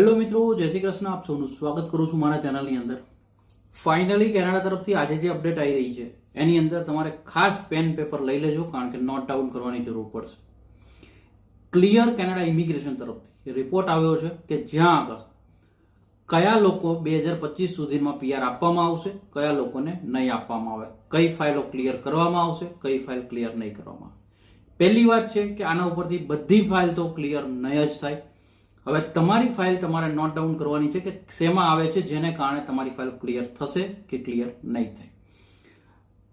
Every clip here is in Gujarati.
હેલો મિત્રો, જય શ્રી કૃષ્ણ. આપ સૌનું સ્વાગત કરું છું મારા ચેનલની અંદર. ફાઇનલી કેનેડા તરફથી આજે જે અપડેટ આવી રહી છે, એની અંદર તમારે ખાસ પેન પેપર લઈ લેજો, કારણ કે નોટ ડાઉન કરવાની જરૂર પડશે. ક્લિયર કેનેડા ઇમિગ્રેશન તરફથી રિપોર્ટ આવ્યો છે કે જ્યાં આગળ કયા લોકો બે હજાર પચીસ સુધીમાં પીઆર આપવામાં આવશે, કયા લોકોને નહીં આપવામાં આવે, કઈ ફાઇલો ક્લિયર કરવામાં આવશે, કઈ ફાઇલ ક્લિયર નહીં કરવામાં આવે. પહેલી વાત છે કે આના ઉપરથી બધી ફાઇલ તો ક્લિયર નહીં જ થાય. હવે તમારી ફાઇલ તમારે નોટ ડાઉન કરવાની છે કે શેમાં આવે છે, જેને કારણે તમારી ફાઇલ ક્લિયર થશે કે ક્લિયર નહીં થાય.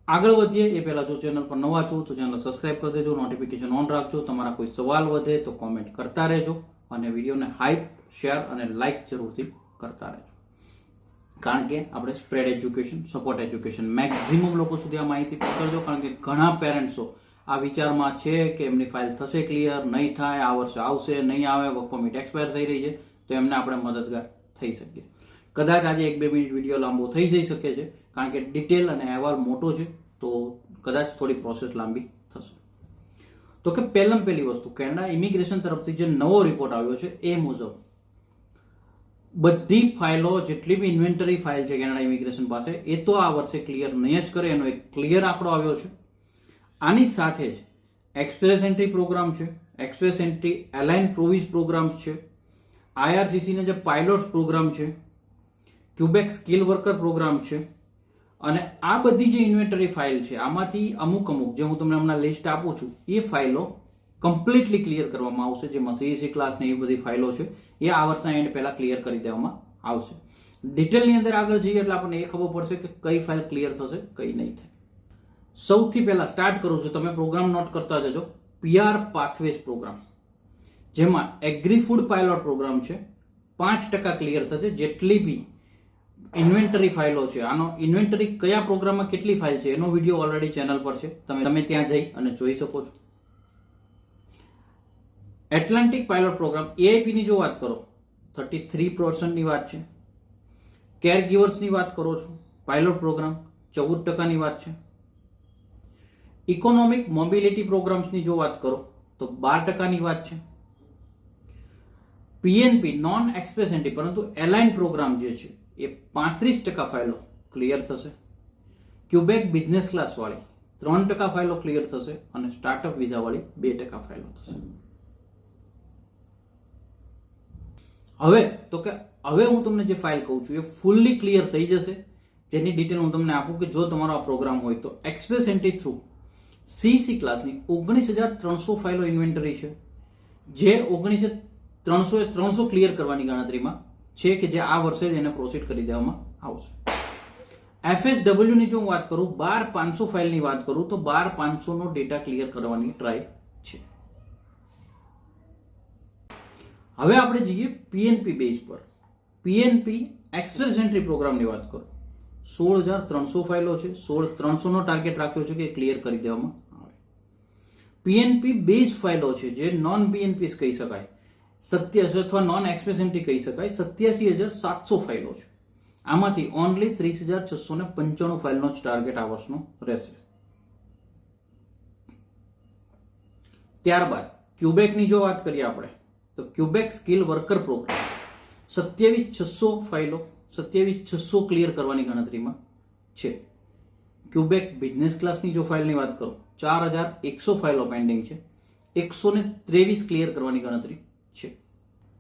આગળ વધીએ, એ પહેલા જો ચેનલ પર નવા છો, તો ચેનલ સબસ્ક્રાઇબ કરી દેજો નોટિફિકેશન ઓન રાખજો. તમારા કોઈ સવાલ વધે તો કોમેન્ટ કરતા રહેજો અને વિડીયોને હાઈપ શેર અને લાઈક જરૂરથી કરતા રહેજો. કારણ કે આપણે spread education support education maximum લોકો સુધી આ માહિતી પહોંચાડજો. કારણ કે ઘણા પેરેન્ટ્સો આ વિચારમાં છે કે એમની ફાઇલ થશે ક્લિયર, નહીં થાય, આ વર્ષે આવશે, નહીં આવે, વર્ક પરમિટ એક્સપાયર થઈ રહી છે, તો એમને આપણે મદદગાર થઈ શકીએ. કદાચ આજે એક બે મિનિટ વીડિયો લાંબો થઈ જઈ શકે છે, કારણ કે ડિટેલ અને અહેવાલ મોટો છે, તો કદાચ થોડી પ્રોસેસ લાંબી થશે. તો કે પહેલાં પહેલી વસ્તુ, કેનેડા ઇમિગ્રેશન તરફથી જે નવો રિપોર્ટ આવ્યો છે, એ મુજબ બધી ફાઇલો, જેટલી બી ઇન્વેન્ટરી ફાઇલ છે કેનેડા ઇમિગ્રેશન પાસે, એ તો આ વર્ષે ક્લિયર નહીં જ કરે, એનો એક ક્લિયર આંકડો આવ્યો છે. આની સાથે જ એક્સપ્રેસ એન્ટ્રી પ્રોગ્રામ છે એક્સપ્રેસ એન્ટ્રી એલાઇન પ્રોવિઝ પ્રોગ્રામ્સ છે આઈઆરસીસીના જે પાયલોટ પ્રોગ્રામ છે ક્યુબેક સ્કિલ વર્કર પ્રોગ્રામ છે, અને આ બધી જે ઇન્વેન્ટરી ફાઇલ છે, આમાંથી અમુક અમુક જે હું તમને હમણાં લિસ્ટ આપું છું, એ ફાઇલો કમ્પ્લીટલી ક્લિયર કરવામાં આવશે. જે મસીસી ક્લાસ ને એ બધી ફાઇલો છે, એ આ વર્ષના એન્ડ પહેલા ક્લિયર કરી દેવામાં આવશે. ડિટેલની અંદર આગળ જઈએ એટલે આપણને એ ખબર પડશે કે કઈ ફાઇલ ક્લિયર થશે, કઈ નહીં થાય સૌથી પહેલા સ્ટાર્ટ કરું છું. તમે પ્રોગ્રામ નોટ કરતા જજો. પીઆર પાથવેઝ પ્રોગ્રામ જેમાં એગ્રી ફૂડ પાયલોટ પ્રોગ્રામ છે. પાંચ ટકા ક્લિયર થશે. જેટલી બી ઇન્વેન્ટરી ફાઇલો છે. આનો ઇન્વેન્ટરી કયા પ્રોગ્રામમાં કેટલી ફાઇલ છે, એનો વીડિયો ઓલરેડી ચેનલ પર છે. તમે તમે ત્યાં જઈ અને જોઈ શકો છો. એટલાન્ટિક પાયલોટ પ્રોગ્રામ એઆઈપીની જો વાત કરો થર્ટી થ્રી પર્સન્ટની વાત છે. કેરગીવર્સની વાત કરો છો. પાયલોટ પ્રોગ્રામ ચૌદ ટકાની વાત છે. ઇકોનોમિક મોબિલિટી પ્રોગ્રામ્સની જો વાત કરો, તો બાર ટકાની વાત છે. પીએનપી નોન એક્સપ્રેસ એન્ટ્રી પરંતુ એલાઇન પ્રોગ્રામ જે છે, એ પાંત્રીસ ટકા ફાઇલો ક્લિયર થશે. ક્યુબેક બિઝનેસ ક્લાસવાળી ત્રણ ટકા ફાઇલો ક્લિયર થશે અને સ્ટાર્ટઅપ વિઝાવાળી બે ટકા ફાઇલો થશે. હવે, તો કે હવે હું તમને જે ફાઇલ કહું છું, એ ફૂલ્લી ક્લિયર થઈ જશે. જેની ડિટેલ હું તમને આપું કે જો તમારો આ પ્રોગ્રામ હોય તો એક્સપ્રેસ એન્ટ્રી થ્રુ સીસી ક્લાસની ઓગણીસ હજાર ત્રણસો ફાઇલો ઇન્વેન્ટરી છે. જે ઓગણીસ ત્રણસો ત્રણસો ક્લિયર કરવાની ગણતરીમાં છે કે જે આ વર્ષે જ એને પ્રોસીડ કરી દેવામાં આવશે. એફએસડબલ્યુની જો હું વાત કરું, બાર પાંચસો ફાઇલની વાત કરું, તો બાર પાંચસોનો ડેટા ક્લિયર કરવાની ટ્રાય છે. હવે આપણે જઈએ પીએનપી બેઝ પર. પીએનપી એક્સપ્રેસ એન્ટ્રી પ્રોગ્રામની વાત કરું. સોળ હજાર ત્રણસો ફાઇલો છે. સોળ ત્રણસો નો ટાર્ગેટ રાખ્યો છે કે ક્લિયર કરી દેવામાં પીએનપી બેઝ ફાઇલો છે જે નોન પીએનપી કહી શકાય. સત્યાસી અથવા નોન એક્સપ્રેસ એન્ટ્રી કહી શકાય. સત્યાસી હજાર સાતસો ફાઇલો છે. આમાંથી ઓનલી ત્રીસ હજાર છસો ને પંચાણું ફાઇલનો જ ટાર્ગેટ આ વર્ષનો રહેશે. ત્યારબાદ ક્યુબેકની જો વાત કરીએ આપણે, તો ક્યુબેક સ્કિલ વર્કર પ્રોગ્રામ. સત્યાવીસ છસો ફાઇલો સત્યાવીસ છસો ક્લિયર કરવાની ગણતરીમાં છે. ક્યુબેક બિઝનેસ ક્લાસની જો ફાઇલની વાત કરો, ચાર હજાર એકસો ફાઇલો પેન્ડિંગ છે. એકસો ને ત્રેવીસ ક્લિયર કરવાની ગણતરી છે.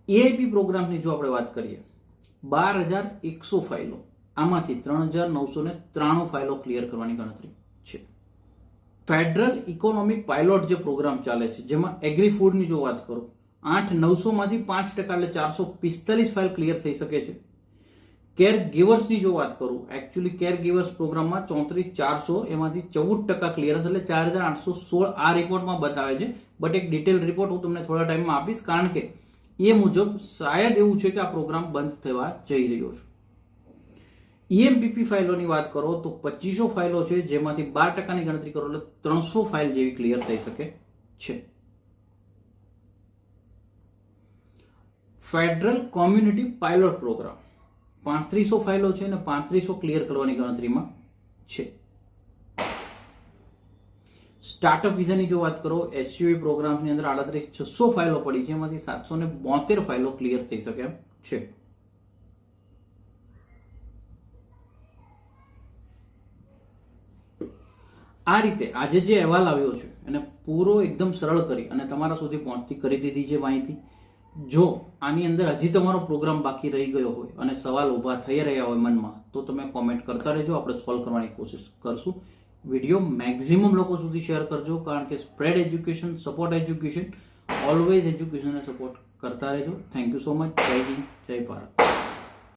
એઆઈપી પ્રોગ્રામની જો આપણે વાત કરીએ, બાર હજાર એકસો ફાઇલો આમાંથી ત્રણ હજાર નવસો ને ત્રાણું ફાઇલો ક્લિયર કરવાની ગણતરી છે. ફેડરલ ઇકોનોમિક પાયલોટ જે પ્રોગ્રામ ચાલે છે, જેમાં એગ્રી ફૂડની જો વાત કરો, આઠ નવસો માંથી પાંચ ટકા એટલે ચારસો પિસ્તાલીસ ફાઇલ ક્લિયર થઈ શકે છે. કેર ગિવર્સની જો વાત કરું એકચ્યુઅલી કેર ગિવર્સ પ્રોગ્રામમાં ચોત્રીસ ચારસો, એમાંથી ચૌદ ટકા ક્લિયર એટલે ચાર હજાર આઠસો સોળ આ રિપોર્ટમાં બતાવે છે. બટ એક ડિટેલ રિપોર્ટ હું તમને થોડા ટાઈમમાં આપીશ, કારણ કે એ મુજબ શાયદ એવું છે કે આ પ્રોગ્રામ બંધ થવા જઈ રહ્યો છે. ઈએમપીપી ફાઇલોની વાત કરો, તો પચીસો ફાઇલો છે, જેમાંથી બાર ટકાની ગણતરી કરો એટલે ત્રણસો ફાઇલ જેવી ક્લિયર થઈ શકે છે. ફેડરલ કોમ્યુનિટી પાયલોટ પ્રોગ્રામ પાંત્રીસો ફાઇલો છે અને પાંત્રીસો ક્લિયર કરવાની ગણતરીમાં છે. સ્ટાર્ટઅપ વિઝાની જો વાત કરો એસયુવી પ્રોગ્રામની અંદર આડત્રીસ છસો ફાઇલો પડી છે, એમાંથી સાતસો ને બોતેર ફાઇલો ક્લિયર થઈ શકે એમ છે. આ રીતે આજે જે અહેવાલ આવ્યો છે, એને પૂરો એકદમ સરળ કરી અને તમારા સુધી પહોંચતી કરી દીધી છે માહિતી. જો આની અંદર હજી તમારો પ્રોગ્રામ બાકી રહી ગયો હોય અને સવાલ ઊભા થઈ રહ્યા હોય મનમાં, તો તમે કોમેન્ટ કરતા રહેજો. આપણે સોલ્વ કરવાની કોશિશ કરશું. વીડિયો મેક્ઝિમમ લોકો સુધી શેર કરજો, કારણ કે spread education support education always એજ્યુકેશનને support કરતા રહેજો. થેન્ક યુ સો મચ જય હિન્દ, જય ભારત.